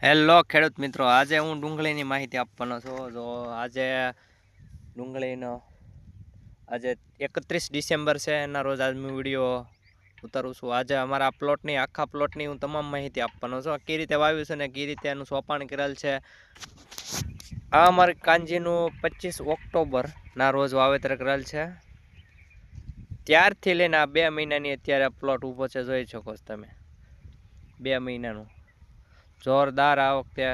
Hello ખેડૂત મિત્રો, આજે હું ડુંગળીની માહિતી આપવાનો છું. જો આજે ડુંગળીનો આજે એકત્રીસ ડિસેમ્બર છે, એના રોજ આજ હું વીડિયો ઉતારું છું. આજે અમારા પ્લોટની, આખા પ્લોટની હું તમામ માહિતી આપવાનો છું. કઈ રીતે વાવ્યું છે ને કઈ રીતે એનું સોપાણ કરેલ છે, આ અમારે કાંજીનું પચીસ ઓક્ટોબરના રોજ વાવેતર કરેલ છે. ત્યારથી લઈને આ બે મહિનાની અત્યારે પ્લોટ ઊભો છે, જોઈ શકો છો તમે. બે મહિનાનું. જોરદાર આ વખતે.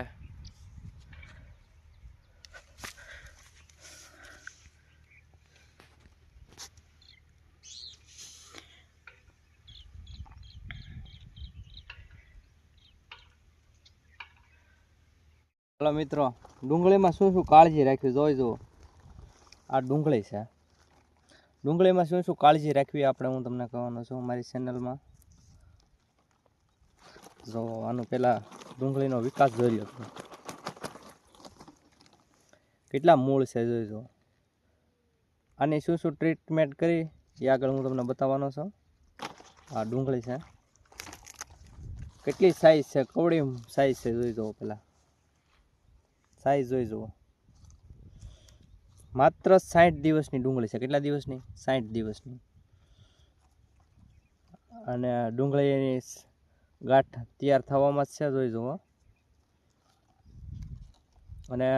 ચાલો મિત્રો, ડુંગળીમાં શું શું કાળજી રાખવી જોઈ જુઓ. આ ડુંગળી છે. ડુંગળીમાં શું શું કાળજી રાખવી આપણે હું તમને કહેવાનો છું મારી ચેનલમાં જો આનું પહેલાં ડુંગળીનો વિકાસ જોઈ હતો કેટલા મૂળ છે જોઈ જો આની શું શું ટ્રીટમેન્ટ કરી એ આગળ હું તમને બતાવવાનો છું. આ ડુંગળી છે. કેટલી સાઈઝ છે? કવડી સાઈઝ છે જોઈ જુઓ પહેલાં. સાઈઝ જોઈ જુઓ. માત્ર સાઠ દિવસની ડુંગળી છે. કેટલા દિવસની? સાઠ દિવસની. અને ડુંગળીની ગાંઠ તૈયાર થવામાં છે, જોઈ જુઓ. અને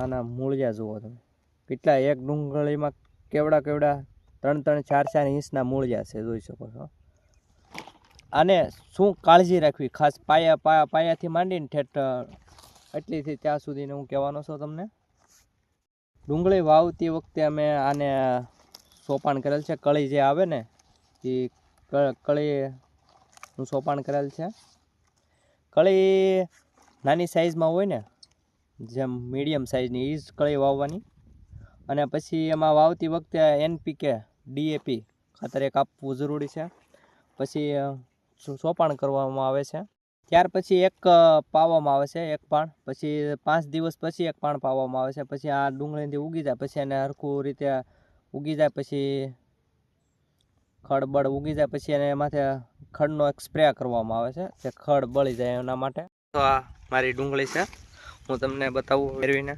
આના મૂળિયા જુઓ તમે. કેટલા, એક ડુંગળીમાં કેવડા કેવડા ત્રણ ત્રણ ચાર ચાર ઇંચના મૂળિયા છે, જોઈ શકો છો. આને શું કાળજી રાખવી? ખાસ પાયા પાયા, પાયાથી માંડીને ઠેઠ, એટલીથી ત્યાં સુધીને હું કહેવાનો છું તમને. ડુંગળી વાવતી વખતે અમે આને સોપાણ કરેલ છે, કળી જે આવે ને એ કળીનું સોપાણ કરેલ છે. કળી નાની સાઇઝમાં હોય ને, જેમ મીડિયમ સાઇઝની એ જ કળી વાવવાની. અને પછી એમાં વાવતી વખતે એનપીકે, ડીએપી ખાતર એક આપવું જરૂરી છે. પછી સોપાણ કરવામાં આવે છે. ત્યાર પછી એક પાવામાં આવે છે, એક પાણ. પછી પાંચ દિવસ પછી એક પાણ પાવામાં આવે છે. પછી આ ડુંગળીથી ઉગી જાય. પછી એને હરખું રીતે ઉગી જાય. પછી ખડ બળ ઉગી જાય પછી એને માથે ખડનો એક સ્પ્રે કરવામાં આવે છે, જે ખડ બળી જાય એના માટે. તો આ મારી ડુંગળી છે. હું તમને બતાવું મેળવીને.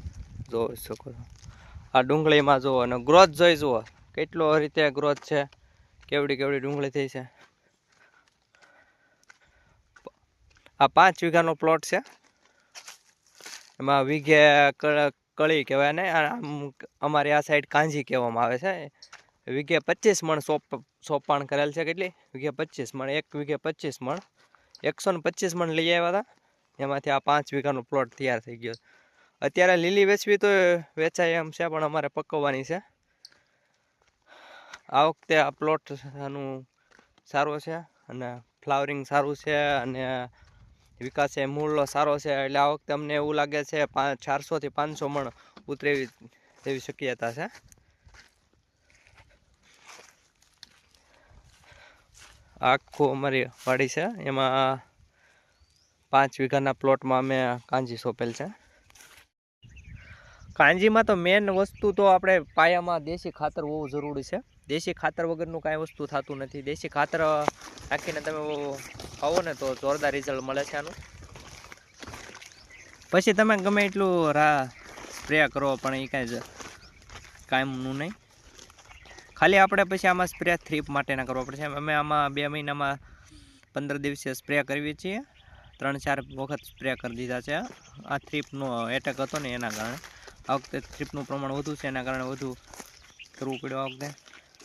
જોઈ શકો છો. આ ડુંગળીમાં જુઓ અને ગ્રોથ જોઈ જુઓ. કેટલો રીતે ગ્રોથ છે. કેવડી કેવડી ડુંગળી થઈ છે. આ પાંચ વીઘાનો પ્લોટ છે. એમાં વીઘે કળી કહેવાય ને અમારી આ સાઈડ કાંજી કહેવામાં આવે છે. વીઘે પચીસ મણ સોપ, સોપાણ કરેલ છે કેટલી? વીઘે પચીસ મણ, એક વીઘે પચીસ મણ. એકસો ને પચીસ મણ લઈ આવ્યા હતા એમાંથી આ પાંચ વીઘાનો પ્લોટ તૈયાર થઈ ગયો અત્યારે લીલી વેચવી તો વેચાય એમ છે, પણ અમારે પકવવાની છે. આ વખતે આ પ્લોટ આનું સારો છે અને ફ્લાવરિંગ સારું છે અને વિકાસ એ મૂળનો સારો છે. એટલે આ વખતે અમને એવું લાગે છે પાંચ ચારસોથી પાંચસો મણ ઉતરેવી તેવી શક્યતા છે. આખું અમારી વાડી છે. એમાં પાંચ વીઘાના પ્લોટમાં અમે કાંજી સોંપેલ છે. કાંજીમાં તો મેન વસ્તુ તો આપણે પાયામાં દેશી ખાતર હોવું જરૂરી છે. દેશી ખાતર વગરનું કાંઈ વસ્તુ થતું નથી. દેશી ખાતર નાખીને તમે ખાવો ને તો જોરદાર રિઝલ્ટ મળે છે આનું. પછી તમે ગમે એટલું રા, સ્પ્રે કરો, પણ એ કાંઈ જ કાયમનું નહીં. ખાલી આપણે પછી આમાં સ્પ્રે થ્રીપ માટેના કરવો પડશે. અમે આમાં બે મહિનામાં પંદર દિવસે સ્પ્રે કરીએ છીએ. ત્રણ, ચાર વખત સ્પ્રે કરી દીધા છે. આ થ્રીપનો એટેક હતો ને એના કારણે. આ વખતે થ્રીપનું પ્રમાણ વધુ છે, એના કારણે વધુ કરવું પડ્યું આ વખતે.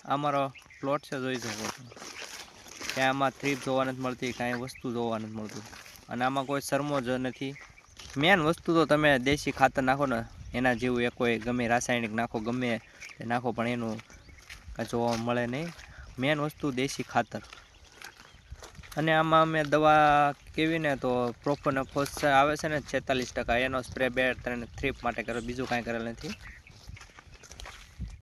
આ મારો પ્લોટ છે જોઈ શકો છો. કે આમાં થ્રીપ જોવા નથી મળતી કાંઈ વસ્તુ જોવા નથી મળતું. અને આમાં કોઈ શરમો જ નથી. મેન વસ્તુ તો તમે દેશી ખાતર નાખો ને, એના જેવું એ કોઈ ગમે રાસાયણિક નાખો, ગમે નાખો, પણ એનું જોવા મળે નહીં. મેન વસ્તુ દેશી ખાતર. અને આમાં અમે દવા કેવી ને તો પ્રોપર ફોસ આવે છે ને છેતાલીસ ટકા. એનો સ્પ્રે બે ત્રણ થ્રીપ માટે કર્યો બીજું કાંઈ કરેલ નથી.